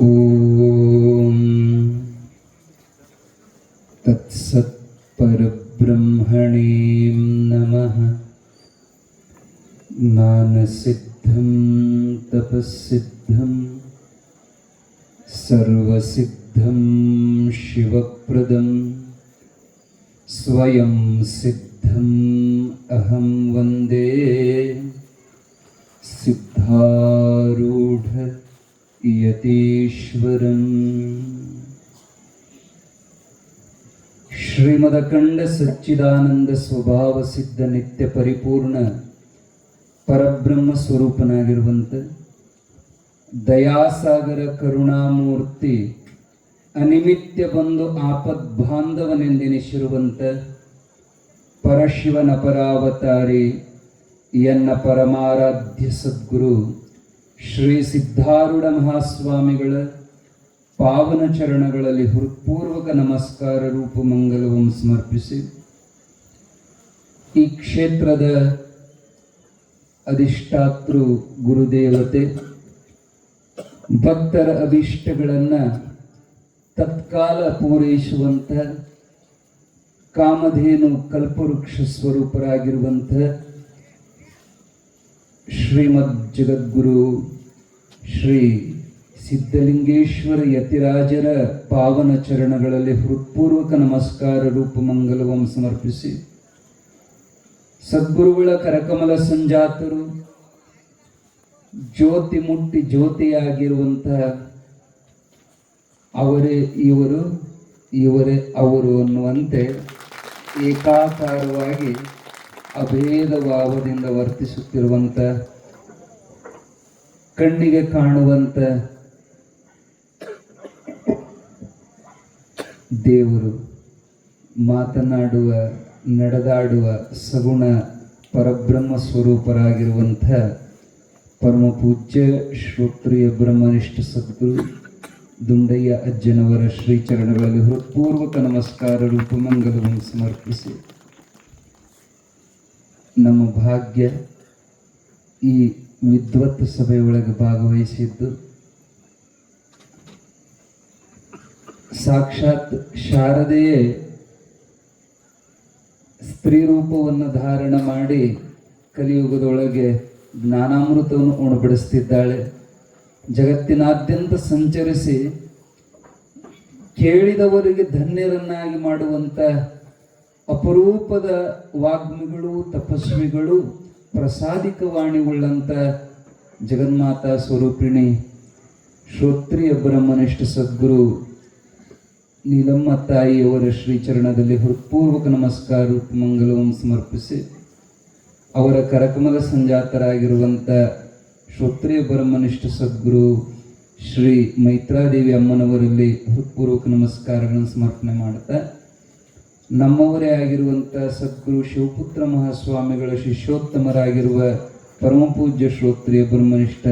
ॐ तत्सत्परब्रह्मणे नमः। ज्ञानसिद्धं तपःसिद्धं सर्वसिद्धं शिवप्रदं स्वयं सिद्धम् ಸಚ್ಚಿದಾನಂದ ಸ್ವಭಾವ ಸಿದ್ಧ ನಿತ್ಯ ಪರಿಪೂರ್ಣ ಪರಬ್ರಹ್ಮ ಸ್ವರೂಪನಾಗಿರುವಂತ ದಯಾಸಾಗರ ಕರುಣಾಮೂರ್ತಿ ಅನಿಮಿತ್ಯ ಬಂದು ಆಪದ್ ಬಾಂಧವನೆಂದೆನಿಸಿರುವಂತ ಪರಶಿವನ ಪರಾವತಾರಿ ಎನ್ನ ಪರಮಾರಾಧ್ಯ ಸದ್ಗುರು ಶ್ರೀ ಸಿದ್ಧಾರೂಢ ಮಹಾಸ್ವಾಮಿಗಳ ಪಾವನ ಚರಣಗಳಲ್ಲಿ ಹೃತ್ಪೂರ್ವಕ ನಮಸ್ಕಾರ ರೂಪ ಮಂಗಲವನ್ನು ಸಮರ್ಪಿಸಿ ಈ ಕ್ಷೇತ್ರದ ಅಧಿಷ್ಠಾತೃ ಗುರುದೇವತೆ, ಭಕ್ತರ ಅಭಿಷ್ಟಗಳನ್ನು ತತ್ಕಾಲ ಪೂರೈಸುವಂತ ಕಾಮಧೇನು ಕಲ್ಪವೃಕ್ಷ ಸ್ವರೂಪರಾಗಿರುವಂಥ ಶ್ರೀಮದ್ ಜಗದ್ಗುರು ಶ್ರೀ ಸಿದ್ಧಲಿಂಗೇಶ್ವರ ಯತಿರಾಜರ ಪಾವನ ಚರಣಗಳಲ್ಲಿ ಹೃತ್ಪೂರ್ವಕ ನಮಸ್ಕಾರ ರೂಪ ಮಂಗಲವನ್ನು ಸಮರ್ಪಿಸಿ. ಸದ್ಗುರುಗಳ ಕರಕಮಲ ಸಂಜಾತರು ಜ್ಯೋತಿ ಮುಟ್ಟಿ ಜ್ಯೋತಿಯಾಗಿರುವಂತಹ ಅವರೇ ಇವರು, ಇವರೇ ಅವರು ಅನ್ನುವಂತೆ ಏಕಾಕಾರವಾಗಿ ಅಭೇದ ಭಾವದಿಂದ ವರ್ತಿಸುತ್ತಿರುವಂಥ ಕಣ್ಣಿಗೆ ಕಾಣುವಂತ ದೇವರು ಮಾತನಾಡುವ ನಡೆದಾಡುವ ಸಗುಣ ಪರಬ್ರಹ್ಮ ಸ್ವರೂಪರಾಗಿರುವಂಥ ಪರಮ ಪೂಜ್ಯ ಶ್ರೋತ್ರಿಯ ಬ್ರಹ್ಮನಿಷ್ಠ ಸದ್ಗುರು ದುಂಡಯ್ಯ ಅಜ್ಜನವರ ಶ್ರೀಚರಣಗಳಲ್ಲಿ ಹೃತ್ಪೂರ್ವಕ ನಮಸ್ಕಾರ ರೂಪಮಂಗಲವನ್ನು ಸಮರ್ಪಿಸಿ. ನಮ್ಮ ಭಾಗ್ಯ ಈ ವಿದ್ವತ್ ಸಭೆಯೊಳಗೆ ಭಾಗವಹಿಸಿದ್ದು ಸಾಕ್ಷಾತ್ ಶಾರದೆಯೇ ಸ್ತ್ರೀ ರೂಪವನ್ನು ಧಾರಣ ಮಾಡಿ ಕಲಿಯುಗದೊಳಗೆ ಜ್ಞಾನಾಮೃತವನ್ನು ಉಣಬಡಿಸ್ತಿದ್ದಾಳೆ. ಜಗತ್ತಿನಾದ್ಯಂತ ಸಂಚರಿಸಿ ಕೇಳಿದವರಿಗೆ ಧನ್ಯರನ್ನಾಗಿ ಮಾಡುವಂತ ಅಪರೂಪದ ವಾಗ್ಮಿಗಳು, ತಪಸ್ವಿಗಳು ಪ್ರಸಾದಿಕ ವಾಣಿವುಳ್ಳಂತ ಜಗನ್ಮಾತಾ ಸ್ವರೂಪಿಣಿ ಶ್ರೋತ್ರಿಯ ಬ್ರಹ್ಮನಿಷ್ಠ ಸದ್ಗುರು ನೀಲಮ್ಮ ತಾಯಿಯವರ ಶ್ರೀಚರಣದಲ್ಲಿ ಹೃತ್ಪೂರ್ವಕ ನಮಸ್ಕಾರ, ಮಂಗಲವನ್ನು ಸಮರ್ಪಿಸಿ. ಅವರ ಕರಕಮಲ ಸಂಜಾತರಾಗಿರುವಂಥ ಶ್ರೋತ್ರಿಯ ಬ್ರಹ್ಮನಿಷ್ಠ ಸದ್ಗುರು ಶ್ರೀ ಮೈತ್ರಾದೇವಿ ಅಮ್ಮನವರಲ್ಲಿ ಹೃತ್ಪೂರ್ವಕ ನಮಸ್ಕಾರಗಳನ್ನು ಸಮರ್ಪಣೆ ಮಾಡ್ತಾ ನಮ್ಮವರೇ ಆಗಿರುವಂಥ ಸದ್ಗುರು ಶಿವಪುತ್ರ ಮಹಾಸ್ವಾಮಿಗಳ ಶಿಷ್ಯೋತ್ತಮರಾಗಿರುವ ಪರಮಪೂಜ್ಯ ಶ್ರೋತ್ರಿಯ ಬ್ರಹ್ಮನಿಷ್ಠ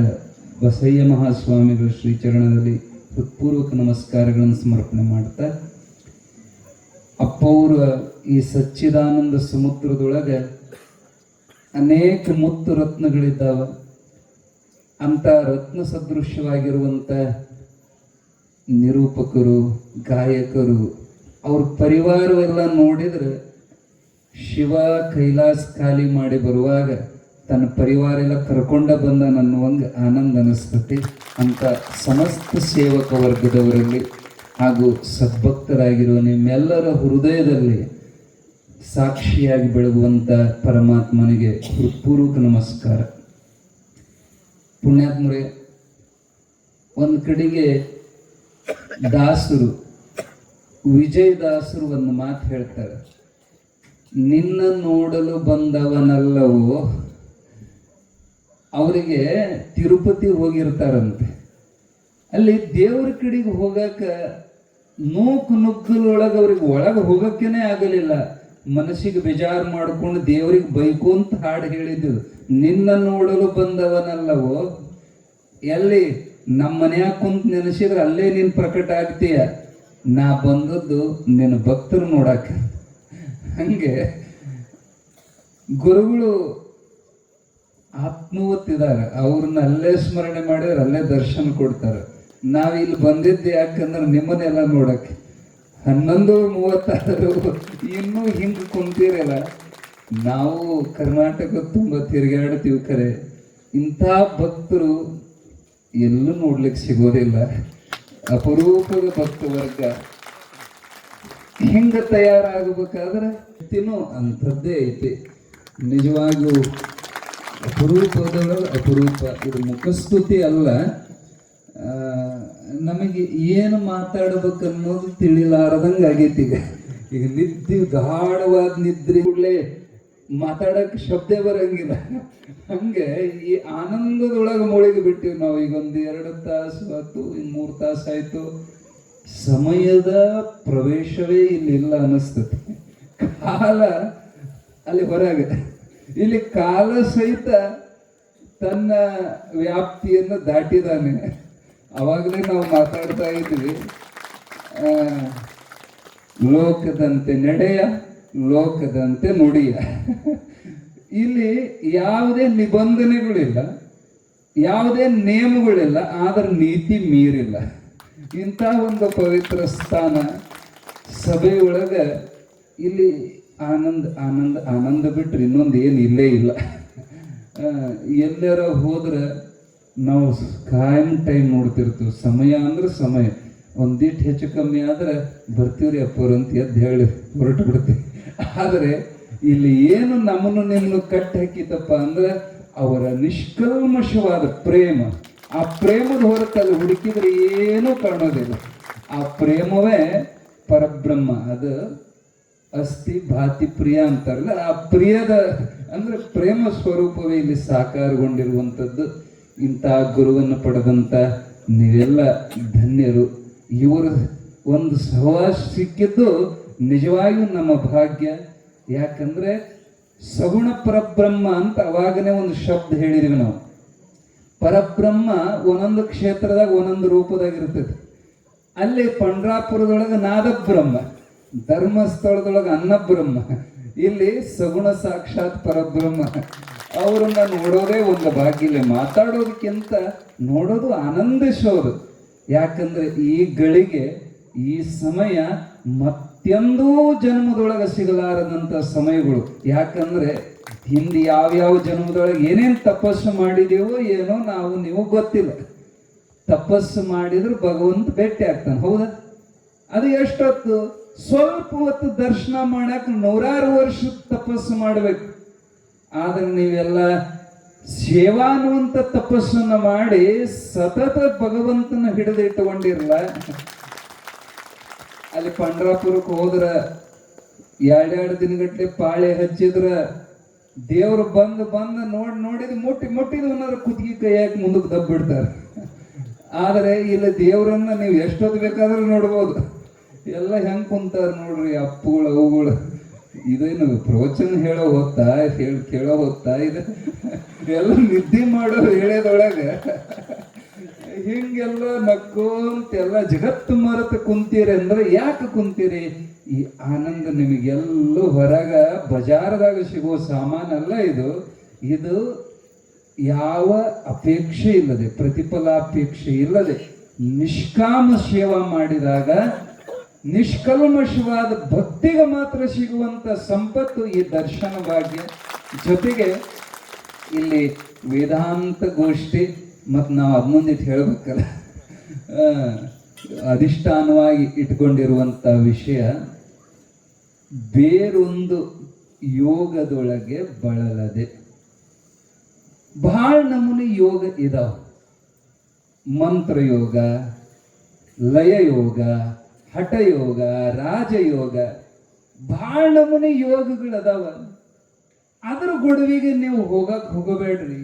ಬಸಯ್ಯ ಮಹಾಸ್ವಾಮಿಗಳ ಶ್ರೀಚರಣದಲ್ಲಿ ಹೃತ್ಪೂರ್ವಕ ನಮಸ್ಕಾರಗಳನ್ನು ಸಮರ್ಪಣೆ ಮಾಡ್ತಾ, ಅಪ್ಪವರ ಈ ಸಚ್ಚಿದಾನಂದ ಸಮುದ್ರದೊಳಗೆ ಅನೇಕ ಮುತ್ತು ರತ್ನಗಳಿದ್ದಾವ. ಅಂತ ರತ್ನ ಸದೃಶ್ಯವಾಗಿರುವಂಥ ನಿರೂಪಕರು, ಗಾಯಕರು, ಅವ್ರ ಪರಿವಾರವೆಲ್ಲ ನೋಡಿದ್ರೆ ಶಿವ ಕೈಲಾಸ ಖಾಲಿ ಮಾಡಿ ಬರುವಾಗ ತನ್ನ ಪರಿವಾರ ಎಲ್ಲ ಕರ್ಕೊಂಡ ಬಂದ ಅನ್ನುವಂಗೆ ಆನಂದ ಅನಿಸ್ತತಿ. ಅಂತ ಸಮಸ್ತ ಸೇವಕ ವರ್ಗದವರಲ್ಲಿ ಹಾಗೂ ಸದ್ಭಕ್ತರಾಗಿರುವ ನಿಮ್ಮೆಲ್ಲರ ಹೃದಯದಲ್ಲಿ ಸಾಕ್ಷಿಯಾಗಿ ಬೆಳಗುವಂಥ ಪರಮಾತ್ಮನಿಗೆ ಹೃತ್ಪೂರ್ವಕ ನಮಸ್ಕಾರ. ಪುಣ್ಯಾತ್ಮರೇ, ಒಂದು ಕಡೆಗೆ ದಾಸರು ವಿಜಯ್ ದಾಸರು ಒಂದು ಮಾತು ಹೇಳ್ತಾರೆ. ನಿನ್ನ ನೋಡಲು ಬಂದವನಲ್ಲವೋ ಅವರಿಗೆ ತಿರುಪತಿ ಹೋಗಿರ್ತಾರಂತೆ. ಅಲ್ಲಿ ದೇವ್ರ ಕಡೆಗೆ ಹೋಗಾಕ ನೂಕು ನುಗ್ಗಲೊಳಗೆ ಅವ್ರಿಗೆ ಒಳಗೆ ಹೋಗಕ್ಕೇನೆ ಆಗಲಿಲ್ಲ. ಮನಸ್ಸಿಗೆ ಬೇಜಾರು ಮಾಡ್ಕೊಂಡು ದೇವ್ರಿಗೆ ಬೈಕೊಂತ ಹಾಡು ಹೇಳಿದ್ದು, ನಿನ್ನ ನೋಡಲು ಬಂದವನಲ್ಲವೋ? ಎಲ್ಲಿ, ನಮ್ಮ ಮನ್ಯಾಗ ಕುಂತ ನೆನೆಸಿದ್ರೆ ಅಲ್ಲೇ ನೀನು ಪ್ರಕಟ ಆಗ್ತೀಯ? ನಾ ಬಂದದ್ದು ನಿನ್ನ ಭಕ್ತರು ನೋಡಕ್ಕೆ. ಹಂಗೆ ಗುರುಗಳು ಆತ್ಮವತ್ತಿದ್ದಾರೆ ಅವ್ರನ್ನ ಅಲ್ಲೇ ಸ್ಮರಣೆ ಮಾಡಿದ್ರೆ ಅಲ್ಲೇ ದರ್ಶನ ಕೊಡ್ತಾರೆ. ನಾವು ಇಲ್ಲಿ ಬಂದಿದ್ದು ಯಾಕಂದ್ರೆ ನಿಮ್ಮನ್ನೆಲ್ಲ ನೋಡಕ್ಕೆ. ಹನ್ನೊಂದು ಮೂವತ್ತಾರು ಇನ್ನೂ ಹಿಂಗೆ ಕುಂತಿರಲ್ಲ. ನಾವು ಕರ್ನಾಟಕ ತುಂಬ ತಿರುಗಾಡ್ತೀವಿ ಕರೆ. ಇಂಥ ಭಕ್ತರು ಎಲ್ಲೂ ನೋಡ್ಲಿಕ್ಕೆ ಸಿಗೋದಿಲ್ಲ. ಅಪರೂಪದ ಭಕ್ತ ವರ್ಗ. ಹಿಂಗ ತಯಾರಾಗಬೇಕಾದ್ರೆ ತಿನ್ನು, ಅಂಥದ್ದೇ ಐತಿ. ನಿಜವಾಗಿಯೂ ಅಪರೂಪದೊಳಗೆ ಅಪರೂಪ. ಇದು ಮುಖಸ್ತುತಿ ಅಲ್ಲ. ನಮಗೆ ಏನು ಮಾತಾಡ್ಬೇಕು ಅನ್ನೋದು ತಿಳಿಲಾರದಂಗೆ ಆಗೈತಿ ಈಗ. ಈಗ ನಿದ್ದೆ, ಗಾಢವಾದ ನಿದ್ರೆ ಕೂಡಲೇ ಮಾತಾಡಕ್ಕೆ ಶಬ್ದ ಬರಂಗಿಲ್ಲ. ಹಂಗೆ ಈ ಆನಂದದೊಳಗೆ ಮುಳುಗಿ ಬಿಟ್ಟಿವಿ ನಾವು. ಈಗ ಒಂದು ಎರಡು ತಾಸು ಆಯ್ತು ಮೂರು ತಾಸು ಆಯ್ತು. ಸಮಯದ ಪ್ರವೇಶವೇ ಇಲ್ಲಿಲ್ಲ ಅನ್ನಿಸ್ತದೆ. ಕಾಲ ಅಲ್ಲಿ ಹೊರಗೆ. ಇಲ್ಲಿ ಕಾಲ ಸಹಿತ ತನ್ನ ವ್ಯಾಪ್ತಿಯನ್ನು ದಾಟಿದಾನೆ. ಅವಾಗಲೇ ನಾವು ಮಾತಾಡ್ತಾ ಇದ್ವಿ ಲೋಕದಂತೆ ನಡೆಯ, ಲೋಕದಂತೆ ನುಡಿಯ. ಇಲ್ಲಿ ಯಾವುದೇ ನಿಬಂಧನೆಗಳಿಲ್ಲ, ಯಾವುದೇ ನಿಯಮಗಳಿಲ್ಲ, ಆದ್ರೆ ನೀತಿ ಮೀರಿಲ್ಲ. ಇಂಥ ಒಂದು ಪವಿತ್ರ ಸ್ಥಾನ ಸಭೆಯೊಳಗೆ ಇಲ್ಲಿ ಆನಂದ ಆನಂದ ಆನಂದ ಬಿಟ್ರೆ ಇನ್ನೊಂದು ಏನು ಇಲ್ಲೇ ಇಲ್ಲ. ಎಲ್ಲರ ಎಲ್ಲಾರ ಹೋದ್ರೆ ನಾವು ಕಾಯಂ ಟೈಮ್ ನೋಡ್ತಿರ್ತೀವಿ. ಸಮಯ ಅಂದ್ರೆ ಸಮಯ. ಒಂದಿಟ್ಟು ಹೆಚ್ಚು ಕಮ್ಮಿ ಆದ್ರೆ ಬರ್ತೀವ್ರಿ ಅಪ್ಪರು ಅಂತ ಎದ್ದು ಹೇಳಿ ಹೊರಟು ಬಿಡ್ತೀವಿ. ಆದರೆ ಇಲ್ಲಿ ಏನು ನಮ್ಮನ್ನು ನಿಮ್ಮನ್ನು ಕಟ್ಟಿ ಹಾಕಿತಪ್ಪ ಅಂದ್ರೆ ಅವರ ನಿಷ್ಕಲ್ಮಶವಾದ ಪ್ರೇಮ. ಆ ಪ್ರೇಮದ ಹೊರತಲ್ಲಿ ಹುಡುಕಿದ್ರೆ ಏನೂ ಕಾಣೋದಿಲ್ಲ. ಆ ಪ್ರೇಮವೇ ಪರಬ್ರಹ್ಮ. ಅದು ಅಸ್ಥಿ ಭಾತಿ ಪ್ರಿಯ ಅಂತಾರಲ್ಲ, ಆ ಪ್ರಿಯದ ಅಂದ್ರೆ ಪ್ರೇಮ ಸ್ವರೂಪವೇ ಇಲ್ಲಿ ಸಾಕಾರಗೊಂಡಿರುವಂಥದ್ದು. ಇಂಥ ಗುರುವನ್ನು ಪಡೆದಂಥ ನೀವೆಲ್ಲ ಧನ್ಯರು. ಇವರು ಒಂದು ಸಹವಾಸ ಸಿಕ್ಕಿದ್ದು ನಿಜವಾಗಿಯೂ ನಮ್ಮ ಭಾಗ್ಯ. ಯಾಕಂದ್ರೆ ಸಗುಣ ಪರಬ್ರಹ್ಮ ಅಂತ ಅವಾಗನೇ ಒಂದು ಶಬ್ದ ಹೇಳಿದೀವಿ ನಾವು. ಪರಬ್ರಹ್ಮ ಒಂದೊಂದು ಕ್ಷೇತ್ರದಾಗ ಒಂದೊಂದು ರೂಪದಾಗ ಇರ್ತೈತಿ ಅಲ್ಲಿ ಪಂಡ್ರಾಪುರದೊಳಗೆ ನಾದಬ್ರಹ್ಮ. ಧರ್ಮಸ್ಥಳದೊಳಗೆ ಅನ್ನಬ್ರಹ್ಮ, ಇಲ್ಲಿ ಸಗುಣ ಸಾಕ್ಷಾತ್ ಪರಬ್ರಹ್ಮ. ಅವರನ್ನ ನೋಡೋದೇ ಒಂದು ಬಾಗಿಲೆ, ಮಾತಾಡೋದಕ್ಕಿಂತ ನೋಡೋದು ಆನಂದಿಸೋದು ಯಾಕಂದ್ರೆ ಈ ಗಳಿಗೆ ಈ ಸಮಯ ಮತ್ತೆಂದೂ ಜನ್ಮದೊಳಗೆ ಸಿಗಲಾರದಂಥ ಸಮಯಗಳು. ಯಾಕಂದ್ರೆ ಹಿಂದೆ ಯಾವ್ಯಾವ ಜನ್ಮದೊಳಗೆ ಏನೇನು ತಪಸ್ಸು ಮಾಡಿದೆಯೋ ಏನೋ ನಾವು ನೀವು ಗೊತ್ತಿಲ್ಲ. ತಪಸ್ಸು ಮಾಡಿದ್ರೆ ಭಗವಂತ ಭೇಟಿ ಆಗ್ತಾನೆ, ಹೌದಾ? ಅದು ಎಷ್ಟೊತ್ತು? ಸ್ವಲ್ಪ ಹೊತ್ತು ದರ್ಶನ ಮಾಡಕ್ ನೂರಾರು ವರ್ಷ ತಪಸ್ಸು ಮಾಡಬೇಕು. ಆದ್ರೆ ನೀವೆಲ್ಲ ಸೇವಾ ಅನ್ನುವಂಥ ತಪಸ್ಸನ್ನು ಮಾಡಿ ಸತತ ಭಗವಂತನ ಹಿಡಿದು ಇಟ್ಟುಕೊಂಡಿರಲ್ಲ ಅಲ್ಲಿ ಪಂಡ್ರಾಪುರಕ್ಕೆ ಹೋದ್ರ ಎರಡೆರಡು ದಿನಗಟ್ಟಲೆ ಪಾಳೆ ಹಚ್ಚಿದ್ರ. ದೇವ್ರು ಬಂದು ಬಂದು ನೋಡಿ ನೋಡಿದ್ ಮುಟ್ಟಿ ಮುಟ್ಟಿದ ಅನ್ನೋದ್ರ ಕುತ್ತಿಗೆ ಕೈಯಾಕಿ ಮುಂದಕ್ಕೆ ದಬ್ಬಿಡ್ತಾರೆ. ಆದರೆ ಇಲ್ಲಿ ದೇವರನ್ನ ನೀವು ಎಷ್ಟೊತ್ತು ಬೇಕಾದ್ರೂ ನೋಡ್ಬೋದು. ಎಲ್ಲ ಹೆಂಗ್ ಕುಂತಾರ ನೋಡ್ರಿ ಅಪ್ಪುಗಳು ಅವುಗಳು ಇದೇನು ಪ್ರವಚನ ಹೇಳೋ ಹೊತ್ತಾ, ಹೇಳಿ, ಕೇಳೋ ಹೊತ್ತಾ ಇದು? ಎಲ್ಲ ನಿದ್ದೆ ಮಾಡೋ ಹೇಳೋದೊಳಗೆ ಹಿಂಗೆಲ್ಲ ನಕ್ಕೋಂತ ಎಲ್ಲ ಜಗತ್ತು ಮರೆತು ಕುಂತೀರಿ ಅಂದ್ರೆ ಯಾಕೆ ಕುಂತೀರಿ? ಈ ಆನಂದ ನಿಮಗೆಲ್ಲೂ ಹೊರಗ ಬಜಾರದಾಗ ಸಿಗೋ ಸಾಮಾನಲ್ಲ ಇದು. ಇದು ಯಾವ ಅಪೇಕ್ಷೆ ಇಲ್ಲದೆ, ಪ್ರತಿಫಲಾಪೇಕ್ಷೆ ಇಲ್ಲದೆ, ನಿಷ್ಕಾಮ ಸೇವಾ ಮಾಡಿದಾಗ ನಿಷ್ಕಲ್ಮಶವಾದ ಭಕ್ತಿಗೆ ಮಾತ್ರ ಸಿಗುವಂತ ಸಂಪತ್ತು ಈ ದರ್ಶನ ಭಾಗ್ಯ. ಜೊತೆಗೆ ಇಲ್ಲಿ ವೇದಾಂತ ಗೋಷ್ಠಿ ಮತ್ತು ನಾವು ಅದನ್ನೊಂದಿಟ್ಟು ಹೇಳ್ಬೇಕಲ್ಲ. ಅಧಿಷ್ಠಾನವಾಗಿ ಇಟ್ಕೊಂಡಿರುವಂಥ ವಿಷಯ ಬೇರೊಂದು ಯೋಗದೊಳಗೆ ಬಳಲದೆ. ಬಹಳ ನಮೂನೆ ಯೋಗ ಇದಾವ. ಮಂತ್ರಯೋಗ, ಲಯಯೋಗ ಹಠಯೋಗ, ರಾಜಯೋಗ ಬಹಳ ನಮೂನಿ ಯೋಗಗಳದಾವ. ಅದ್ರ ಗೊಡವಿಗೆ ನೀವು ಹೋಗಕ್ ಹೋಗಬೇಡ್ರಿ.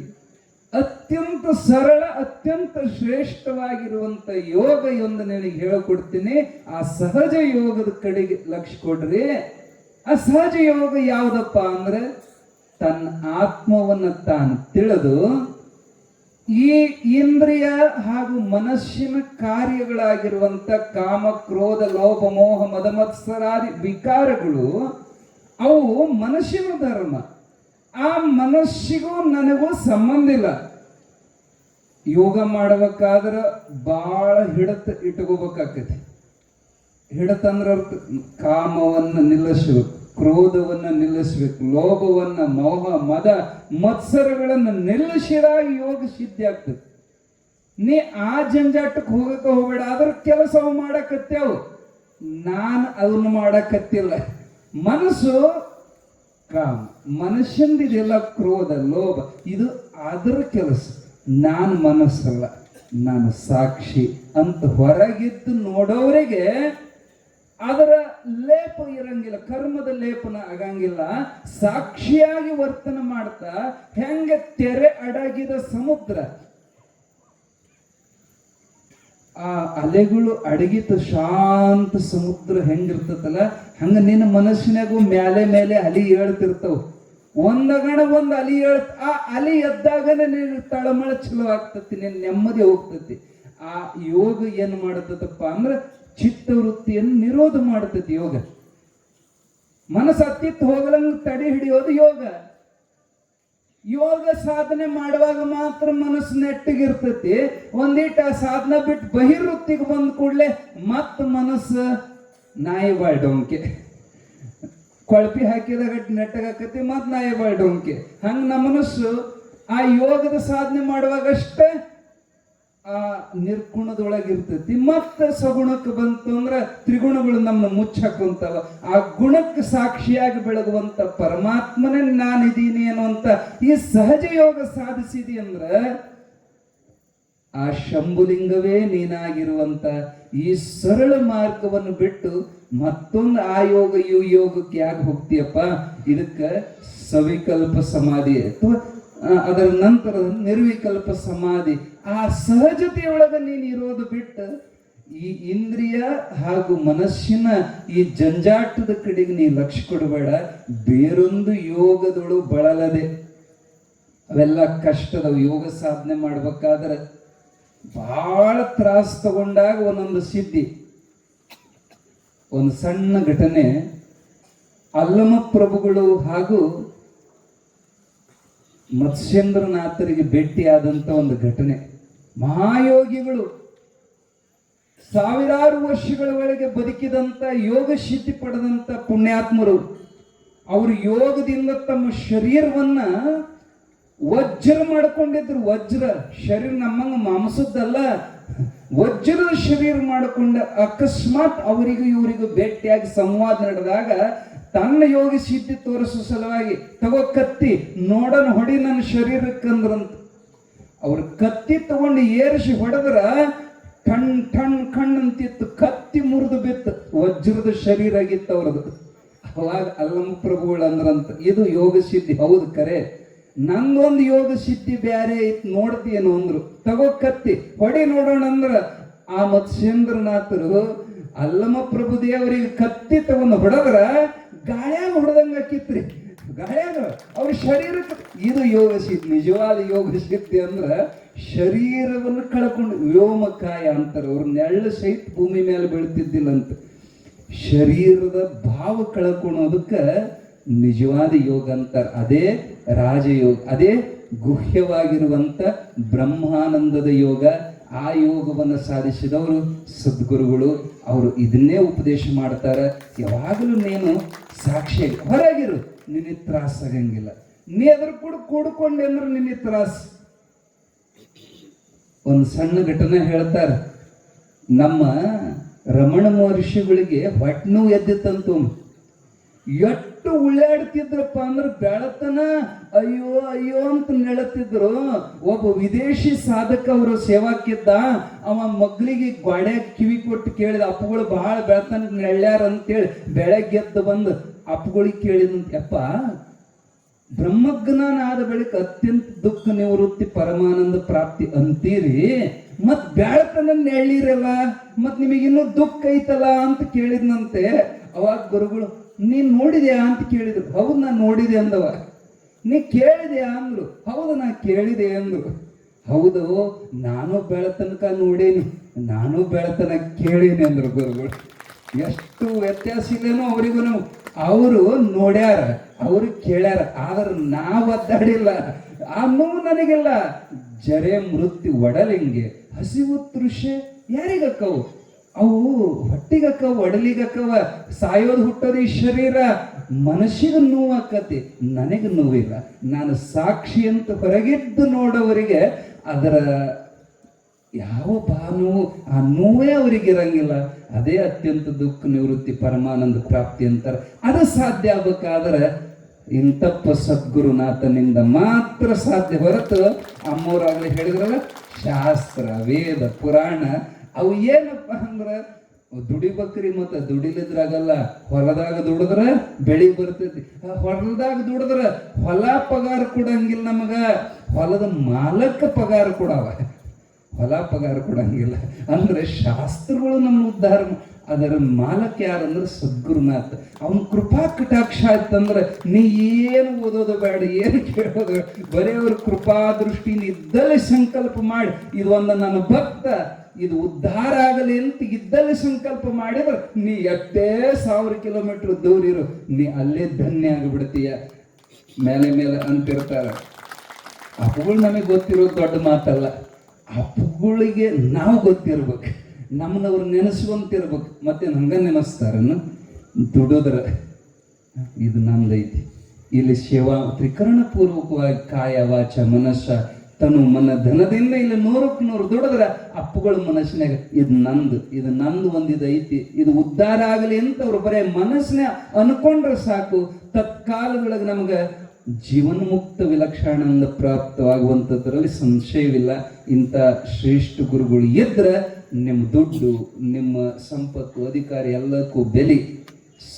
ಅತ್ಯಂತ ಸರಳ, ಅತ್ಯಂತ ಶ್ರೇಷ್ಠವಾಗಿರುವಂತ ಯೋಗ ಎಂದು ನಿನಗೆ ಹೇಳಿಕೊಡ್ತೀನಿ. ಆ ಸಹಜ ಯೋಗದ ಕಡೆಗೆ ಲಕ್ಷ ಕೊಡ್ರಿ. ಆ ಸಹಜ ಯೋಗ ಯಾವುದಪ್ಪ ಅಂದ್ರೆ ತನ್ನ ಆತ್ಮವನ್ನ ತಾನು ತಿಳಿದು ಈ ಇಂದ್ರಿಯ ಹಾಗೂ ಮನಸ್ಸಿನ ಕಾರ್ಯಗಳಾಗಿರುವಂತ ಕಾಮ, ಕ್ರೋಧ ಲೋಭ ಮೋಹ ಮದ ಮತ್ಸರಾದಿ ವಿಕಾರಗಳು, ಅವು ಮನಸ್ಸಿನ ಧರ್ಮ. ಆ ಮನಸ್ಸಿಗೂ ನನಗೂ ಸಂಬಂಧ ಇಲ್ಲ. ಯೋಗ ಮಾಡ್ಬೇಕಾದ್ರೆ ಭಾಳ ಹಿಡತ ಇಟ್ಕೋಬೇಕಾಕತಿ ಹಿಡತಂದ್ರ ಕಾಮವನ್ನು ನಿಲ್ಲಿಸ್ಬೇಕು. ಕ್ರೋಧವನ್ನ ನಿಲ್ಲಿಸಬೇಕು, ಲೋಭವನ್ನ, ಮೋಹ, ಮದ, ಮತ್ಸರಗಳನ್ನು ನಿಲ್ಲಿಸಿದಾಗ ಯೋಗ ಸಿದ್ಧಿ ಆಗ್ತದೆ. ನೀ ಆ ಜಂಜಾಟಕ್ಕೆ ಹೋಗಕ್ಕೆ ಹೋಗಬೇಡ ಅದ್ರ ಕೆಲಸ ಮಾಡಕತ್ತೇವು. ನಾನು ಅದನ್ನು ಮಾಡಕತ್ತಿಲ್ಲ. ಮನಸ್ಸು ಕಾಮ ಮನುಷ್ಯಂದಿದೆಲ್ಲ ಕ್ರೋಧ, ಲೋಭ, ಇದು ಅದರ ಕೆಲಸ. ನಾನು ಮನಸ್ಸಲ್ಲ, ನಾನು ಸಾಕ್ಷಿ ಅಂತ ಹೊರಗಿದ್ದು ನೋಡೋರಿಗೆ ಅದರ ಲೇಪ ಇರಂಗಿಲ್ಲ, ಕರ್ಮದ ಲೇಪನ ಆಗಂಗಿಲ್ಲ ಸಾಕ್ಷಿಯಾಗಿ ವರ್ತನೆ ಮಾಡ್ತಾ, ಹೆಂಗೆ ತೆರೆ ಅಡಗಿದ ಸಮುದ್ರ. ಆ ಅಲೆಗಳು ಅಡಗಿತ ಶಾಂತ ಸಮುದ್ರ ಹೆಂಗಿರ್ತತಲ್ಲ, ಹಂಗ ನಿನ್ನ ಮನಸ್ಸಿನಾಗೂ ಮೇಲೆ ಮೇಲೆ ಅಲಿ ಹೇಳ್ತಿರ್ತಾವ ಒಂದಗಣ ಒಂದ್ ಅಲಿ ಹೇಳ ಆ ಅಲಿ ಎದ್ದಾಗನೇ ನೀನು ತಳಮಳ ಚಲೋ ಆಗ್ತತಿ, ನಿನ್ನ ನೆಮ್ಮದಿ ಹೋಗ್ತತಿ. ಆ ಯೋಗ ಏನ್ ಮಾಡತ್ತಪ್ಪ ಅಂದ್ರ ಚಿತ್ತವೃತ್ತಿಯನ್ನು ನಿರೋಧ ಮಾಡುತ್ತದೆ ಯೋಗ. ಮನಸ್ಸು ಅತ್ತಿತ್ತು ಹೋಗಲಂಗ ತಡೆ ಹಿಡಿಯೋದು ಯೋಗ. ಯೋಗ ಸಾಧನೆ ಮಾಡುವಾಗ ಮಾತ್ರ ಮನಸ್ಸು ನೆಟ್ಟಗಿರ್ತತಿ. ಒಂದೀಟ ಆ ಸಾಧನ ಬಿಟ್ಟು ಬಹಿರ್ವೃತ್ತಿಗೆ ಬಂದ ಕೂಡಲೇ ಮತ್ತ ಮನಸ್ಸು ನಾಯಿ ಬಾಳ್ಡೋಂಕೆ ಕೊಳಪಿ ಹಾಕಿದಾಗ ನೆಟ್ಟಗಾಕತಿ ಮತ್ ನಾಯಿ ಬಾಳ್ಡೋಂಕೆ ಹಂಗ ನಮ್ಮ ಮನಸ್ಸು ಆ ಯೋಗದ ಸಾಧನೆ ಮಾಡುವಾಗಷ್ಟೇ ಆ ನಿರ್ಗುಣದೊಳಗಿರ್ತೈತಿ. ಮತ್ತೆ ಸಗುಣಕ್ಕೆ ಬಂತು ಅಂದ್ರೆ ತ್ರಿಗುಣಗಳು ನಮ್ಮನ್ನ ಮುಚ್ಚಾಕೊಂತಾವ ಆ ಗುಣಕ್ಕೆ ಸಾಕ್ಷಿಯಾಗಿ ಬೆಳಗುವಂತ ಪರಮಾತ್ಮನೇ ನಾನಿದ್ದೀನಿ ಅನ್ನುವಂತ ಈ ಸಹಜ ಯೋಗ ಸಾಧಿಸಿದಿ ಅಂದ್ರೆ ಆ ಶಂಭುಲಿಂಗವೇ ನೀನಾಗಿರುವಂತ ಈ ಸರಳ ಮಾರ್ಗವನ್ನು ಬಿಟ್ಟು ಮತ್ತೊಂದು ಆ ಯೋಗ ಯು ಯೋಗಕ್ಕೆ ಯಾಕೆ ಹೋಗ್ತೀಯಪ್ಪ? ಇದಕ್ಕೆ ಸವಿಕಲ್ಪ ಸಮಾಧಿ. ಅಥವಾ ಅದರ ನಂತರ ನಿರ್ವಿಕಲ್ಪ ಸಮಾಧಿ. ಆ ಸಹಜತೆಯೊಳಗ ನೀನು ಇರೋದು ಬಿಟ್ಟು ಈ ಇಂದ್ರಿಯ ಹಾಗೂ ಮನಸ್ಸಿನ ಈ ಜಂಜಾಟದ ಕಡೆಗೆ ನೀ ಲಕ್ಷ ಕೊಡಬೇಡ. ಬೇರೊಂದು ಯೋಗದೊಳು ಬಳಲದೆ. ಅವೆಲ್ಲ ಕಷ್ಟದ ಯೋಗ ಸಾಧನೆ ಮಾಡ್ಬೇಕಾದ್ರೆ ಬಹಳ ತ್ರಾಸ ತಗೊಂಡಾಗ ಒಂದೊಂದು ಸಿದ್ಧಿ. ಒಂದು ಸಣ್ಣ ಘಟನೆ. ಅಲ್ಲಮ ಪ್ರಭುಗಳು ಹಾಗೂ ಮತ್ಸ್ಯೇಂದ್ರನಾಥರಿಗೆ ಭೇಟಿಯಾದಂಥ ಒಂದು ಘಟನೆ. ಮಹಾಯೋಗಿಗಳು ಸಾವಿರಾರು ವರ್ಷಗಳ ಒಳಗೆ ಬದುಕಿದಂತ ಯೋಗ ಸಿದ್ಧಿ ಪಡೆದಂತ ಪುಣ್ಯಾತ್ಮರು, ಅವರು ಯೋಗದಿಂದ ತಮ್ಮ ಶರೀರವನ್ನ ವಜ್ರ ಮಾಡಿಕೊಂಡಿದ್ರು. ವಜ್ರ ಶರೀರ ನಮ್ಮಂಗ ಮಾಂಸದ್ದಲ್ಲ. ವಜ್ರದ ಶರೀರ ಮಾಡಿಕೊಂಡ ಅಕಸ್ಮಾತ್ ಅವರಿಗೂ ಇವರಿಗೂ ಭೇಟಿಯಾಗಿ ಸಂವಾದ ನಡೆದಾಗ ತನ್ನ ಯೋಗ ಸಿದ್ಧಿ ತೋರಿಸೋ ಸಲುವಾಗಿ ತಗೋ ಕತ್ತಿ ನೋಡೋಣ ಹೊಡಿ ನನ್ನ ಶರೀರಕ್ಕಂದ್ರಂತ. ಅವ್ರ ಕತ್ತಿ ತಗೊಂಡು ಏರಿಸಿ ಹೊಡೆದ್ರ ಕಣ್ ಠಣ್ ಕಣ್ ಅಂತಿತ್ತು. ಕತ್ತಿ ಮುರಿದು ಬಿತ್ತು. ವಜ್ರದ ಶರೀರ ಆಗಿತ್ತು ಅವ್ರದ್ದು. ಅವಾಗ ಅಲ್ಲಮ್ಮ ಪ್ರಭುಗಳು ಅಂದ್ರಂತ, ಇದು ಯೋಗ ಸಿದ್ಧಿ. ಹೌದು ಕರೆ. ನಂದೊಂದು ಯೋಗ ಸಿದ್ಧಿ ಬ್ಯಾರೆ ಐತ್, ನೋಡ್ತೀಯೇನು ಅಂದ್ರು. ತಗೋ ಕತ್ತಿ, ಹೊಡಿ ನೋಡೋಣ ಅಂದ್ರ ಆ ಮತ್ಸ್ಯೇಂದ್ರನಾಥರು ಅಲ್ಲಮ್ಮ ಪ್ರಭು ದೇವರಿಗೆ ಕತ್ತಿ ತಗೊಂಡು ಹೊಡೆದ್ರ ಗಾಳ್ಯಾಗ ಹೊಡೆದಂಗ ಆಕಿತ್ರಿ. ಗಾಳ್ಯಾಗ ಅವ್ರ ಶರೀರಕ್ಕೆ ಇದು ಯೋಗ ಸಿದ್ಧಿ ನಿಜವಾದ ಯೋಗ ಸಿದ್ಧಿ ಅಂದ್ರೆ ಶರೀರವನ್ನು ಕಳ್ಕೊಂಡು ವ್ಯೋಮಕಾಯ ಅಂತಾರೆ. ಅವ್ರ ನೆಳ್ಳ ಸಹಿತ ಭೂಮಿ ಮೇಲೆ ಬೀಳ್ತಿದ್ದಿಲ್ಲ ಅಂತ ಶರೀರದ ಭಾವ ಕಳ್ಕೊಳೋದಕ್ಕೆ ನಿಜವಾದ ಯೋಗ ಅಂತಾರೆ. ಅದೇ ರಾಜಯೋಗ, ಅದೇ ಗುಹ್ಯವಾಗಿರುವಂತ ಬ್ರಹ್ಮಾನಂದದ ಯೋಗ. ಆ ಯೋಗವನ್ನು ಸಾಧಿಸಿದವರು ಸದ್ಗುರುಗಳು. ಅವರು ಇದನ್ನೇ ಉಪದೇಶ ಮಾಡ್ತಾರೆ. ಯಾವಾಗಲೂ ನೀನು ಸಾಕ್ಷಿ ಹೊರಗಿರು, ನಿನ್ನ ತ್ರಾಸ ಆಗಂಗಿಲ್ಲ. ನೀ ಅದ್ರ ಕೂಡ ಕೂಡ್ಕೊಂಡೆ ಅಂದ್ರೆ ನಿನ್ನ ತ್ರಾಸ. ಒಂದು ಸಣ್ಣ ಘಟನೆ ಹೇಳ್ತಾರೆ. ನಮ್ಮ ರಮಣ ಮಹರ್ಷಿಗಳಿಗೆ ಹೊಟ್ಟೆ ನೋವು ಎದ್ದಿತ್ತಂತು ಎಷ್ಟು ಉಳ್ಳಾಡ್ತಿದ್ರಪ್ಪ ಅಂದ್ರೆ ಬೆಳತನ. ಅಯ್ಯೋ ಅಯ್ಯೋ ಅಂತ ನೆಳತಿದ್ರು. ಒಬ್ಬ ವಿದೇಶಿ ಸಾಧಕ ಅವರು ಸೇವಾಕಿದ್ದ ಅವ ಮಗ್ಳಿಗೆ ಗ್ವಾಡೆ ಕಿವಿ ಕೊಟ್ಟು ಕೇಳಿದ, ಅಪ್ಪಗಳು ಬಹಳ ಬೆಳತನ ನೆಳ್ಳ್ಯಾರ ಅಂತೇಳಿ ಬೆಳಗ್ಗೆ ಎದ್ದು ಬಂದು ಅಪ್ಪಗಳಿಗೆ ಕೇಳಿದಂತ ಅಪ್ಪ ಬ್ರಹ್ಮಜ್ಞಾನ ಆದ ಬಳಿಕ ಅತ್ಯಂತ ದುಃಖ ನಿವೃತ್ತಿ ಪರಮಾನಂದ ಪ್ರಾಪ್ತಿ ಅಂತೀರಿ. ಮತ್ ಬೆಳತನ ನೆಳ್ಳಿರಲ್ಲ, ಮತ್ ನಿಮಗಿನ್ನೂ ದುಃಖ ಐತಲ್ಲ ಅಂತ ಕೇಳಿದ್ನಂತೆ. ಅವಾಗ ಗುರುಗಳು ನೀನ್ ನೋಡಿದ್ಯಾ ಅಂತ ಕೇಳಿದ್ರು. ಹೌದು ನಾನು ನೋಡಿದೆ ಅಂದವ. ನೀ ಕೇಳಿದೆಯಾ ಅಂದ್ರು. ಹೌದು ನಾ ಕೇಳಿದೆ ಅಂದ್ರು. ಹೌದು, ನಾನು ಬೆಳತನಕ ನೋಡೇನಿ. ನಾನು ಬೆಳತನ ಕೇಳೀನಿ ಅಂದ್ರು ಗುರುಗಳು. ಎಷ್ಟು ವ್ಯತ್ಯಾಸ ಇಲ್ಲೇನೋ ಅವರಿಗೂ ಅವರು ನೋಡ್ಯಾರ, ಅವರು ಕೇಳ್ಯಾರ, ಆದ್ರೆ ನಾವು ಒದ್ದಾಡಿಲ್ಲ. ಆ ನೋವು ನನಗಿಲ್ಲ ಜರೆ ಮೃತ್ಯು ಒಡಲಿಂಗೆ ಹಸಿವು ತೃಷೆ ಯಾರಿಗಕ್ಕವು? ಅವು ಹೊಟ್ಟಿಗಕ್ಕವ, ಒಡಲಿಗಕ್ಕವ, ಸಾಯೋದು ಹುಟ್ಟೋದು ಈ ಶರೀರ. ಮನಸ್ಸಿಗೆ ನೋವಾಕತಿ, ನನಗೆ ನೋವಿಲ್ಲ. ನಾನು ಸಾಕ್ಷಿ ಅಂತ ಹೊರಗಿದ್ದು ನೋಡೋವರಿಗೆ ಅದರ ಯಾವ ಭಾನು ಆ ನೋವೇ ಅವರಿಗೆ ಇರಂಗಿಲ್ಲ. ಅದೇ ಅತ್ಯಂತ ದುಃಖ ನಿವೃತ್ತಿ ಪರಮಾನಂದ ಪ್ರಾಪ್ತಿ ಅಂತಾರೆ. ಅದು ಸಾಧ್ಯ ಆಗ್ಬೇಕಾದ್ರೆ ಇಂತಪ್ಪ ಸದ್ಗುರುನಾಥನಿಂದ ಮಾತ್ರ ಸಾಧ್ಯ ಹೊರತು ಅಮ್ಮವರಾಗಲಿ ಹೇಳಿದ್ರಲ್ಲ, ಶಾಸ್ತ್ರ, ವೇದ, ಪುರಾಣ ಅವು ಏನಪ್ಪ ಅಂದ್ರೆ ದುಡಿಬೇಕ್ರಿ ಮತ್ತೆ ದುಡಿಲಿದ್ರಾಗಲ್ಲ, ಹೊಲದಾಗ ದುಡಿದ್ರ ಬೆಳಿ ಬರ್ತೈತಿ. ಹೊಲದಾಗ ದುಡಿದ್ರ ಹೊಲ ಪಗಾರ ಕೊಡಂಗಿಲ್ಲ ನಮಗ, ಹೊಲದ ಮಾಲಕ್ಕ ಪಗಾರ ಕೊಡವ. ಹೊಲ ಪಗಾರ ಕೊಡಂಗಿಲ್ಲ. ಅಂದ್ರೆ ಶಾಸ್ತ್ರಗಳು ನಮ್ಮ ಉದ್ಧಾರ ಅದರ ಮಾಲಕ್ ಯಾರಂದ್ರೆ ಸದ್ಗುರುನಾಥ. ಅವನ ಕೃಪಾ ಕಟಾಕ್ಷ ಆಯ್ತಂದ್ರೆ ನೀ ಏನು ಓದೋದು ಬೇಡ, ಏನು ಕೇಳೋದು. ಬರೀ ಅವ್ರ ಕೃಪಾ ದೃಷ್ಟಿನ ಇದ್ದಲ್ಲೇ ಸಂಕಲ್ಪ ಮಾಡಿ. ಇದು ಒಂದು ನನ್ನ ಭಕ್ತ. ಇದು ಉದ್ಧಾರ ಆಗಲಿ ಅಂತ ಇದ್ದಲ್ಲಿ ಸಂಕಲ್ಪ ಮಾಡಿದ್ರೆ ನೀ ಎಷ್ಟೇ ಸಾವಿರ ಕಿಲೋಮೀಟರ್ ದೂರ ಇರು. ನೀ ಅಲ್ಲೇ ಧನ್ಯ ಆಗಿಬಿಡ್ತೀಯ. ಮೇಲೆ ಮೇಲೆ ಅಂತಿರ್ತಾರೆ. ಅಪ್ಪಗಳು ನಮಗೆ ಗೊತ್ತಿರೋದು ದೊಡ್ಡ ಮಾತಲ್ಲ. ಅಪ್ಪಗಳಿಗೆ ನಾವು ಗೊತ್ತಿರ್ಬೇಕು ನಮ್ಮನ್ನವ್ರು ನೆನೆಸುವಂತಿರ್ಬೇಕು, ಮತ್ತೆ ನಂಗ ನೆನೆಸ್ತಾರನ್ನು ದುಡಿದ್ರ ಇದು ನಮ್ದೈತಿ. ಇಲ್ಲಿ ಸೇವಾ ತ್ರಿಕರಣ ಪೂರ್ವಕವಾಗಿ ಕಾಯ, ವಾಚ, ಮನಸ್ಸ, ತನು ಮನ ಧನದಿಂದ ಇಲ್ಲಿ ನೂರಕ್ಕೆ ನೂರು ದುಡಿದ್ರ ಅಪ್ಪಗಳ ಮನಸ್ಸಿನಾಗ ಇದು ನಂದು ಇದು ನಂದು ಒಂದು ಇದು ಐತಿ, ಇದು ಉದ್ಧಾರ ಆಗಲಿ ಅಂತ ಅವ್ರು ಬರೇ ಮನಸ್ಸಿನ ಅನ್ಕೊಂಡ್ರೆ ಸಾಕು, ತತ್ಕಾಲದೊಳಗೆ ನಮ್ಗೆ ಜೀವನ್ಮುಕ್ತ ವಿಲಕ್ಷಣಾನಂದ ಪ್ರಾಪ್ತವಾಗುವಂಥದ್ರಲ್ಲಿ ಸಂಶಯವಿಲ್ಲ. ಇಂಥ ಶ್ರೇಷ್ಠ ಗುರುಗಳು ಇದ್ರೆ ನಿಮ್ಮ ದುಡ್ಡು, ನಿಮ್ಮ ಸಂಪತ್ತು, ಅಧಿಕಾರ ಎಲ್ಲಕ್ಕೂ ಬೆಲೆ.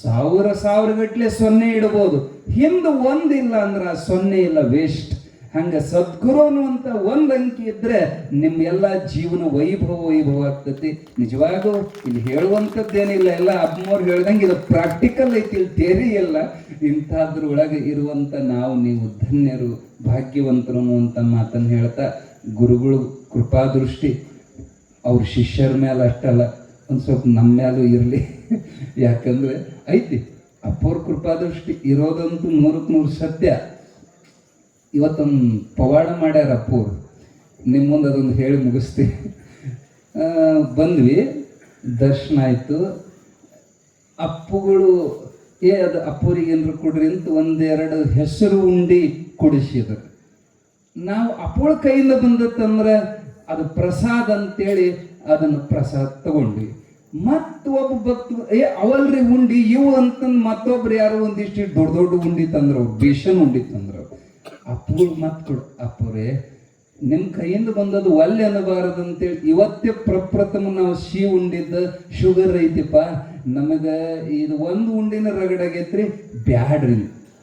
ಸಾವಿರ ಸಾವಿರ ಗಟ್ಟಲೆ ಸೊನ್ನೆ ಇಡಬಹುದು ಹಿಂದೆ ಒಂದಿಲ್ಲ ಅಂದ್ರೆ ಸೊನ್ನೆ ಇಲ್ಲ ವೇಸ್ಟ್ ಹಂಗ ಸದ್ಗುರು ಅನ್ನುವಂತ ಒಂದು ಅಂಕಿ ಇದ್ರೆ ನಿಮ್ಮ ಎಲ್ಲ ಜೀವನ ವೈಭವ ವೈಭವ ಆಗ್ತತಿ. ನಿಜವಾಗೂ ಇಲ್ಲಿ ಹೇಳುವಂಥದ್ದೇನಿಲ್ಲ, ಎಲ್ಲ ಅಮ್ಮವ್ರು ಹೇಳ್ದಂಗೆ ಇದು ಪ್ರಾಕ್ಟಿಕಲ್ ಐತಿ, ಇಲ್ಲಿ ಥೇರಿ ಇಲ್ಲ. ಇಂಥದ್ರ ಒಳಗೆ ಇರುವಂತ ನಾವು, ನೀವು ಧನ್ಯರು, ಭಾಗ್ಯವಂತರು ಅನ್ನುವಂಥ ಮಾತನ್ನು ಹೇಳ್ತಾ ಗುರುಗಳು ಕೃಪಾದೃಷ್ಟಿ, ಅವ್ರ ಶಿಷ್ಯರ ಮೇಲೆ ಅಷ್ಟಲ್ಲ, ಒಂದು ಸ್ವಲ್ಪ ನಮ್ಮ ಮೇಲೂ ಇರಲಿ. ಯಾಕಂದ್ರೆ ಐತಿ ಅಪ್ಪವ್ರ ಕೃಪಾದೃಷ್ಟಿ ಇರೋದಂತೂ ನೂರಕ್ಕೆ ನೂರು ಸತ್ಯ. ಇವತ್ತೊಂದು ಪವಾಡ ಮಾಡ್ಯಾರ ಅಪ್ಪವ್ರು ನಿಮ್ಮ ಮುಂದೆ ಅದೊಂದು ಹೇಳಿ ಮುಗಿಸ್ತೀವಿ ಬಂದ್ವಿ. ದರ್ಶನ ಆಯಿತು. ಅಪ್ಪುಗಳು, ಏ, ಅದು ಅಪ್ಪೂರಿಗೆ ಏನಾರು ಕೊಡ್ರಿ ಅಂತ ಒಂದೆರಡು ಹೆಸರು ಉಂಡಿ ಕೊಡಿಸಿದ್ರು. ನಾವು ಅಪ್ಪಳ ಕೈಯಿಂದ ಬಂದತ್ತಂದ್ರೆ ಅದು ಪ್ರಸಾದ ಅಂತೇಳಿ ಅದನ್ನು ಪ್ರಸಾದ ತಗೊಂಡ್ವಿ. ಮತ್ತ ಒಬ್ಬ ಭಕ್ತ, ಏ, ಅವಲ್ರಿ ಉಂಡಿ, ಇವು ಅಂತಂದು ಮತ್ತೊಬ್ರು ಯಾರೋ ಒಂದಿಷ್ಟು ದೊಡ್ಡ ದೊಡ್ಡ ಉಂಡಿ ತಂದ್ರು. ಬೇಷನ್ ಉಂಡಿ ತಂದ್ರು. ಅಪ್ಪಗಳು ಮತ್ತೆ ಕೊಡು. ಅಪ್ಪರೇ ನಿಮ್ಮ ಕೈಯಿಂದ ಬಂದದ್ದು ಒಲ್ಲೆ ಅನ್ನಬಾರದು ಅಂತೇಳಿ ಇವತ್ತೇ ಪ್ರಪ್ರಥಮ ನಾವು ಸಿಹಿ ಉಂಡಿದ್ದ ಶುಗರ್ ಐತಿಪ್ಪ. ನಮಗೆ ಇದು ಒಂದು ಉಂಡಿನ ರಗಡಾಗೈತ್ರಿ, ಬ್ಯಾಡ್ರಿ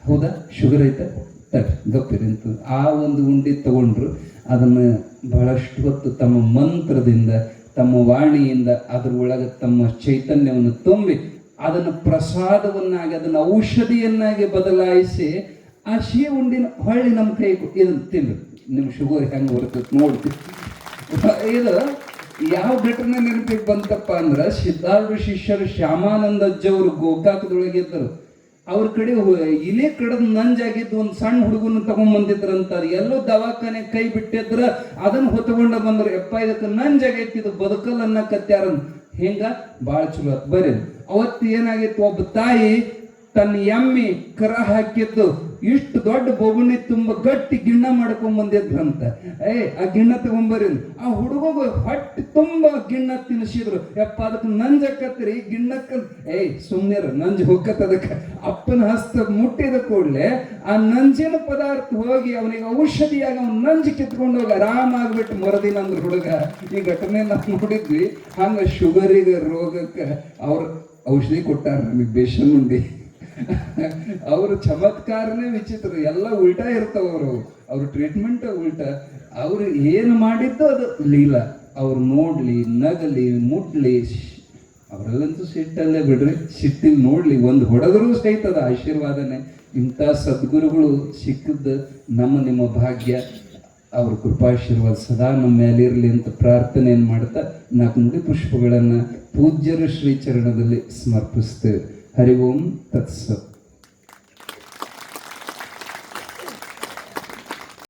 ಹೌದಾ? ಶುಗರ್ ಐತೆ? ತಡ್ರಿ, ಗಪ್ಪಿರಿ ಅಂತ ಆ ಒಂದು ಉಂಡಿ ತಗೊಂಡ್ರು, ಅದನ್ನು ಬಹಳಷ್ಟು ಹೊತ್ತು ತಮ್ಮ ಮಂತ್ರದಿಂದ, ತಮ್ಮ ವಾಣಿಯಿಂದ, ಅದ್ರ ಒಳಗೆ ತಮ್ಮ ಚೈತನ್ಯವನ್ನು ತುಂಬಿ, ಅದನ್ನು ಪ್ರಸಾದವನ್ನಾಗಿ, ಅದನ್ನು ಔಷಧಿಯನ್ನಾಗಿ ಬದಲಾಯಿಸಿ ಆ ಶಿ ಉಂಡಿನ ಹೊಳ್ಳಿ ನಮ್ಮ ಕೈ ಇದನ್ನು ತಿನ್ನು ನಿಮ್ಮ ಶುಗರ್ ಹೆಂಗೆ ಬರ್ತದೆ ನೋಡ್ತೀವಿ ಇದು ಯಾವ ಘಟನೆ ನೆನಪಿಗೆ ಬಂತಪ್ಪ ಅಂದ್ರೆ ಸಿದ್ಧಾರ್ಥ ಶಿಷ್ಯರು ಶ್ಯಾಮಾನಂದ ಅಜ್ಜವರು ಗೋಕಾಕದೊಳಗಿದ್ದರು ಅವ್ರ ಕಡೆ ಇಲೇ ಕಡದ ನಂಜಾಗಿದ್ದು ಒಂದು ಸಣ್ಣ ಹುಡುಗನ ಅಂತಾರೆ ಎಲ್ಲೋ ದವಾಖಾನೆ ಕೈ ಬಿಟ್ಟಿದ್ರ ಅದನ್ನ ಹೊತ್ಕೊಂಡ ಬಂದ್ರು. ಎಪ್ಪ ಇದಕ್ಕೆ ನಂಜಾಗೈತಿ, ಇದು ಬದುಕಲ್ ಅನ್ನಕತ್ಯಾರ ಹಿಂಗ ಭಾಳ ಚಲೋ ಆತ್. ಬರ್ರಿ ಅವತ್ತು ಏನಾಗಿತ್ತು ಒಬ್ಬ ತಾಯಿ ತನ್ನ ಎಮ್ಮಿ ಕರ ಹಾಕಿದ್ದು. ಇಷ್ಟು ದೊಡ್ಡ ಬೊಗುಣಿ ತುಂಬ ಗಟ್ಟಿ ಗಿಣ್ಣ ಮಾಡ್ಕೊಂಡ್ ಬಂದಿದ್ರಂತ ಏ, ಆ ಗಿಣ್ಣ ತಗೊಂಬರಿ ಆ ಹುಡುಗ ಹೊಟ್ಟೆ ತುಂಬ ಗಿಣ್ಣ ತಿನ್ಸಿದ್ರು. ಯಪ್ಪ, ಅದಕ್ಕೆ ನಂಜಕ್ಕತ್ರಿ ಗಿಣ್ಣಕ್ಕ ಏಯ್ ಸುಮ್ನಿರ, ನಂಜ್ ಹೋಗತ್ ಅದಕ್ಕೆ. ಅಪ್ಪನ ಹಸ್ತ ಮುಟ್ಟಿದ ಕೂಡಲೇ ಆ ನಂಜಿನ ಪದಾರ್ಥ ಹೋಗಿ ಅವನಿಗೆ ಔಷಧಿಯಾಗಿ ಅವ್ನ ನಂಜು ಕಿತ್ಕೊಂಡು ಹೋಗಿ ಆರಾಮ ಆಗ್ಬಿಟ್ಟು ಮರದಿನ ಅಂದ್ರ ಹುಡುಗ. ಈ ಘಟನೆ ನಾವು ನೋಡಿದ್ವಿ. ಹಂಗ ಶುಗರಿಗೆ ರೋಗಕ್ಕೆ ಅವ್ರ ಔಷಧಿ ಕೊಟ್ಟಾರ, ನಮಗೆ ಬೇಷನ್ ಉಂಡಿ ಅವ್ರ ಚಮತ್ಕಾರನೇ ವಿಚಿತ್ರ, ಎಲ್ಲ ಉಲ್ಟಾ ಇರ್ತಾವ ಅವರು. ಅವ್ರ ಟ್ರೀಟ್ಮೆಂಟ್ ಉಲ್ಟಾ. ಅವ್ರು ಏನು ಮಾಡಿದ್ದು ಅದು ಲೀಲಾ. ಅವ್ರು ನೋಡ್ಲಿ, ನಗಲಿ, ಮುಟ್ಲಿ ಅವರಲ್ಲಂತೂ ಸಿಟ್ಟಲ್ಲೇ ಬಿಡ್ರಿ. ಸಿಟ್ಟಿಲ್ ನೋಡ್ಲಿ, ಒಂದು ಹೊಡೆದರೂ ಅದು ಆಶೀರ್ವಾದನೆ. ಇಂಥ ಸದ್ಗುರುಗಳು ಸಿಕ್ಕಿದ್ದು ನಮ್ಮ ನಿಮ್ಮ ಭಾಗ್ಯ. ಅವ್ರ ಕೃಪಾಶೀರ್ವಾದ ಸದಾ ನಮ್ಮ ಮೇಲೆ ಇರಲಿ ಅಂತ ಪ್ರಾರ್ಥನೆಯನ್ನು ಮಾಡ್ತಾ ನಾಲ್ಕು ನುಡಿ ಪುಷ್ಪಗಳನ್ನು ಪೂಜ್ಯರ ಶ್ರೀಚರಣದಲ್ಲಿ ಸಮರ್ಪಿಸ್ತೇವೆ. ഹരി ഓം തത്സത്